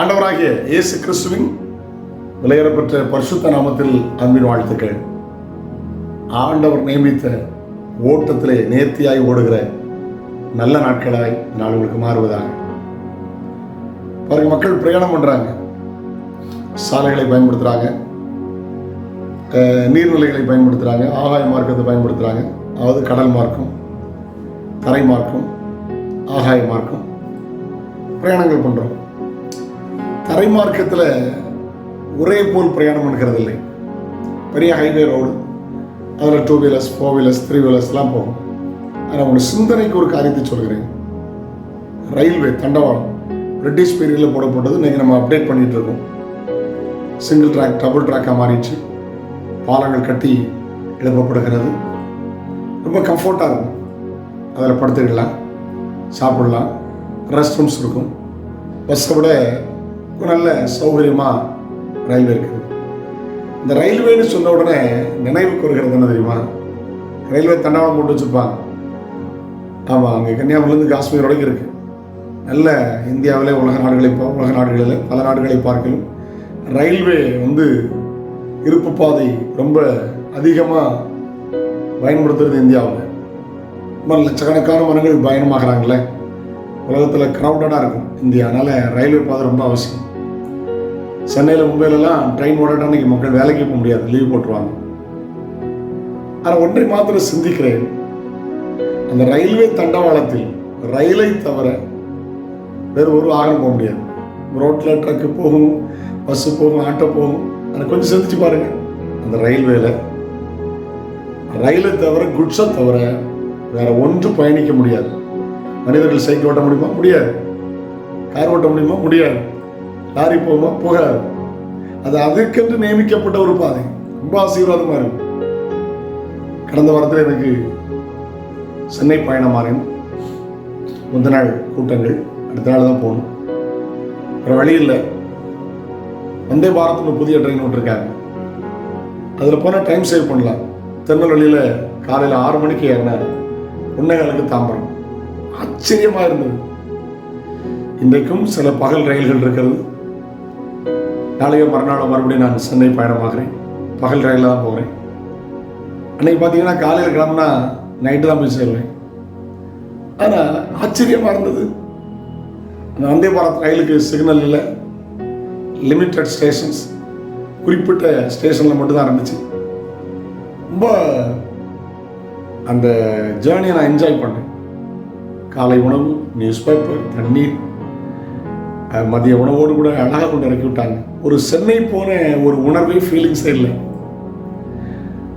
ஆண்டவராகிய இயேசு கிறிஸ்துவின் விலையேறப்பெற்ற பரிசுத்த நாமத்தில் அன்பின் வாழ்த்துக்கள். ஆண்டவர் நியமித்த ஓட்டத்திலே நேர்த்தியாய் ஓடுகிற நல்ல நாட்களாய் நாளுகளுக்கு மாறுவதாக. பாருங்க மக்கள் பிரயாணம் பண்ணுறாங்க சாலைகளை பயன்படுத்துகிறாங்க நீர்நிலைகளை பயன்படுத்துகிறாங்க ஆகாய மார்க்கத்தை பயன்படுத்துகிறாங்க அதாவது கடல் மார்க்கம் தரை மார்க்கம் ஆகாய மார்க்கம் பிரயாணங்கள் பண்ணுறோம் தரை மார்க்கத்தில் ஒரே போல் பிரயாணம் பண்ணுறது இல்லை பெரிய ஹைவே ரோடு அதில் two wheelers four wheelers three வீலர்ஸ்லாம் போகும். ஆனால் உங்கள் சிந்தனைக்கு ஒரு காரியத்தை சொல்கிறேன். ரயில்வே தண்டவாளம் பிரிட்டிஷ் பீரியடில் போடப்பட்டது. இன்றைக்கி நம்ம அப்டேட் பண்ணிகிட்டு இருக்கோம். சிங்கிள் ட்ராக் டபுள் ட்ராக்காக மாறிடுச்சு. பாலங்கள் கட்டி எழுப்பப்படுகிறது. ரொம்ப கம்ஃபர்ட்டாக இருக்கும். அதில் படுத்துக்கலாம் சாப்பிடலாம். ரெஸ்ட் ரூம்ஸ் இருக்கும். பஸ்ஸை விட நல்ல சௌகரியமாக ரயில்வே இருக்குது. இந்த ரயில்வேன்னு சொன்ன உடனே நினைவுக்கு வருகிறது என்ன தெரியுமா? ரயில்வே தண்டவாளம் போட்டு வச்சுருப்பாங்க. ஆமாம் அங்கே கன்னியாகுமரிலேருந்து காஷ்மீர் வரைக்கும் இருக்குது நல்ல இந்தியாவிலே உலக நாடுகளை பா- உலக நாடுகளில் பல நாடுகளை பார்க்கலும் ரயில்வே வந்து இருப்பு பாதை ரொம்ப அதிகமாக பயன்படுத்துறது இந்தியாவில். ரொம்ப லட்சக்கணக்கான மரங்கள் பயணமாகறாங்களே உலகத்தில் க்ரௌடடாக இருக்கும் இந்தியா. அதனால் ரயில்வே பாதை ரொம்ப அவசியம். சென்னையில் மும்பையிலலாம் ட்ரெயின் ஓடட்டா இன்னைக்கு மக்கள் வேலைக்கு போக முடியாது. லீவ் போட்டுருவாங்க. ஆனால் ஒன்றை மாத்திரம் சிந்திக்கிறேன். அந்த ரயில்வே தண்டவாளத்தில் ரயிலை தவிர வேறு ஒரு வாகனம் போக முடியாது. ரோட்டில் ட்ரக்கு போகும் பஸ்ஸு போகும் ஆட்டோ போகும். அதை கொஞ்சம் சிந்திச்சு பாருங்க. அந்த ரயில்வேல ரயிலை தவிர குட்ஸை தவிர வேற ஒன்று பயணிக்க முடியாது. மனிதர்கள் சைக்கிள் ஓட்ட முடியுமா? முடியாது. கார் ஓட்ட முடியுமா? முடியாது. லாரி போகுமா? போகாது. அது அதுக்கென்று நியமிக்கப்பட்ட ஒரு பாதை. ரொம்ப ஆசீர்வாதமா இருக்கும் கடந்த வாரத்தில் எனக்கு சென்னை பயணம் முந்த நாள் கூட்டங்கள். அடுத்த நாள் தான் போகணும். வேற வழி இல்லை. வந்தே பாரத்னு புதிய ட்ரெயின் விட்டுருக்காங்க அதில் போனால் டைம் சேவ் பண்ணலாம். திருநெல்வேலியில் காலையில் ஆறு மணிக்கு ஏறினார். உன்னைகளுக்கு தாம்பரம். ஆச்சரியமாக இருந்தது. இன்றைக்கும் சில பகல் ரயில்கள் இருக்கிறது. நாளையோ மறுநாளோ மறுபடியும் நான் சென்னை பயணமாகிறேன். பகல் ரயிலில் தான் போகிறேன். அன்னைக்கு பார்த்தீங்கன்னா காலையில் கிளம்புனா நைட்டு தான் போய் சேருவேன். ஆனால் ஆச்சரியமாக இருந்தது. அந்த வந்தே பாரத் ரயிலுக்கு சிக்னல் இல்லை. லிமிட்டட் ஸ்டேஷன்ஸ் குறிப்பிட்ட ஸ்டேஷனில் மட்டும்தான் இருந்துச்சு. ரொம்ப அந்த ஜேர்னியை நான் என்ஜாய் பண்ணேன். காலை உணவு நியூஸ் பேப்பர் தண்ணீர் மதிய உணவோடு கூட அழகாக கொண்டு இறக்கி விட்டாங்க. ஒரு சென்னை போன ஒரு உணர்வே ஃபீலிங்ஸே இல்லை.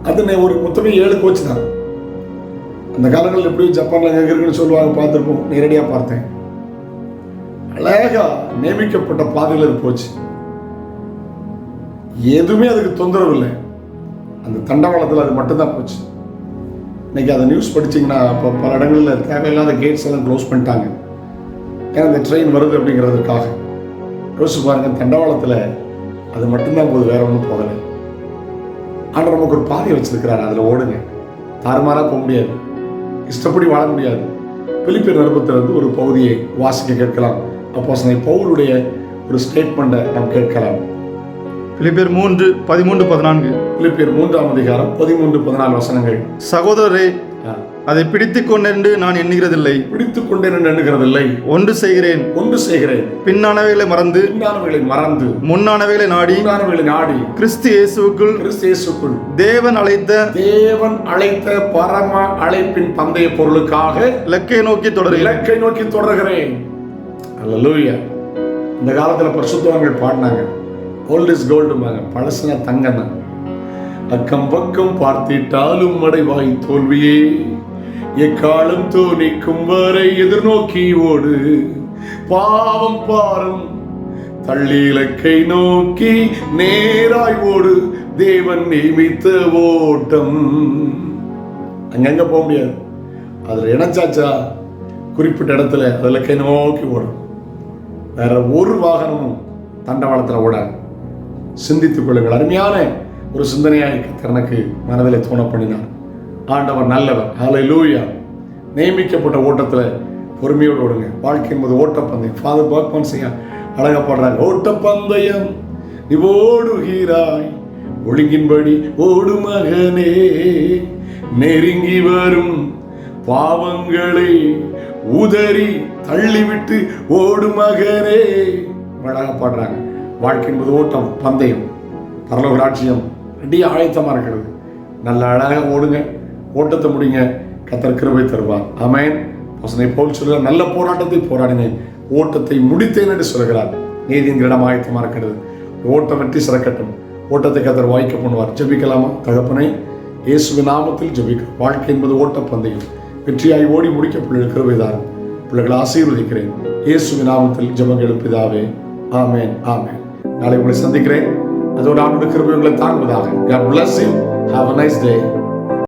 அது நே- ஒரு மொத்தமே ஏழு கோச் தான். அந்த காலங்களில் எப்படியும் ஜப்பானில் எங்கே இருக்குன்னு சொல்லுவாங்க பார்த்துருப்போம். நேரடியாக பார்த்தேன். அழகா நியமிக்கப்பட்ட பாதையில் அது போச்சு. எதுவுமே அதுக்கு தொந்தரவு இல்லை. அந்த தண்டவாளத்தில் அது மட்டும்தான் போச்சு. இன்னைக்கு அதை நியூஸ் படிச்சீங்கன்னா இப்போ பல இடங்களில் தேவையில்லாத கேட்ஸ் எல்லாம் க்ளோஸ் பண்ணிட்டாங்க. ஏன்னா அந்த ட்ரெயின் வருது அப்படிங்கிறதுக்காக. யோசிச்சு பாருங்க தண்டவாளத்தில் அது மட்டும்தான் போகுது வேற ஒன்றும் போகலை. ஆனால் நமக்கு ஒரு பாதை வச்சிருக்கிறாரு அதில் ஓடுங்க. தாறுமாறாக போக முடியாது. இஷ்டப்படி வாழ முடியாது. பிலிப்பியர் நிருபத்திலிருந்து ஒரு பகுதியை வாசிக்க கேட்கலாம். அப்போ பவுலுடைய ஒரு ஸ்டேட்மெண்ட்டை நாம் கேட்கலாம். பிலிப்பியர் மூன்று பதிமூன்று பதினான்கு. பிலிப்பியர் மூன்றாம் அதிகாரம் பதிமூன்று பதினாலு வசனங்கள். சகோதரரே. அதை பிடித்துக் கொண்டென்று நான் எண்ணுகிறதில்லை. பிடித்துக் கொண்டேன் எண்ணுகிறதில்லை. ஒன்று செய்கிறேன். ஒன்று செய்கிறேன். பின்னானவைகளை மறந்து. பின்னானவைகளை மறந்து. முன்னானவைகளை நாடி. பின்னானவைகளை நாடி. கிறிஸ்து இயேசுவுக்குள். கிறிஸ்து இயேசுக்குள். தேவன் அழைத்த. தேவன் அழைத்த பரம அழைப்பின் பந்தய பொருளுக்காக இலக்கை நோக்கி தொடர்கிறேன். இலக்கை நோக்கி தொடர்கிறேன். அல்லேலூயா இந்த காலத்துல பரிசுத்தவங்கள் பாடினாங்க. கோல்ட் இஸ் கோல்டுமாங்க பழசுனா தங்கண்ணா அக்கம் பக்கம் பார்த்திட்டாலும் அடைவாய் தோல்வியே. எக்காலம் தோணிக்கும் வரை எதிர்நோக்கி ஓடு. பாவம் பாரும். தள்ளி இலக்கை நோக்கி நேராய் ஓடு. தேவன் நியமித்த ஓட்டம். அங்கங்க போக முடியாது. அதுல இணைச்சாச்சா? குறிப்பிட்ட இடத்துல அதுல கை நோக்கி ஓடும் வேற ஒரு வாகனமும் தண்டவாளத்தில் ஓடாது. சிந்தித்துக் கொள்ளுங்கள். அருமையான ஒரு சிந்தனையாக எனக்கு மனதில் தோண பண்ணினார் ஆண்டவர் நல்லவர். லூயா நியமிக்கப்பட்ட ஓட்டத்தில் பொறுமையோடு ஓடுங்க. வாழ்க்கை என்பது ஓட்டப்பந்தயம் ஃபாதர் பர்க்மன் சிங் அழகா பாடுறாங்க ஓட்டப்பந்தயம் நீ ஓடுகிறாய். ஒழுங்கின்படி ஓடு மகனே. நெருங்கி வரும் பாவங்களை உதறி தள்ளிவிட்டு ஓடு மகனே. அழகப்படுறாங்க பாடுறாங்க. வாழ்க்கை என்பது ஓட்டம் பந்தயம் பரலோக ராட்சியம் ரெடி ஆயத்தமாக இருக்கிறது. நல்ல அழகாக ஓடுங்க. ஓட்டத்தை முடிங்க. கத்தர் கிருபை தருவார். அமேன் வசனை போல் சொல்கிறார் நல்ல போராட்டத்தை போராடினேன். ஓட்டத்தை முடித்தேன் என்று சொல்கிறார் நீதியின் இடம் ஆயத்தமாக இருக்கிறது. ஓட்டம் வெற்றி சிறக்கட்டும். ஓட்டத்தை கத்தர் வாய்க்க பண்ணுவார். ஜபிக்கலாமா? தகப்பனை இயேசுவின் நாமத்தில் ஜபிக்க வாழ்க்கை என்பது ஓட்ட பந்தயம். வெற்றியாய் ஓடி முடிக்க பிள்ளைகள் கிருபைதான் பிள்ளைகளை ஆசீர்வதிக்கிறேன். இயேசுவின் நாமத்தில் ஜபம் எழுப்பிதாவே ஆமேன் ஆமேன். நாளை உங்களை சந்திக்கிறேன். அதோட ஆண்டு கிருபை உங்களை தாங்குவதாக. God bless you. Have a nice day.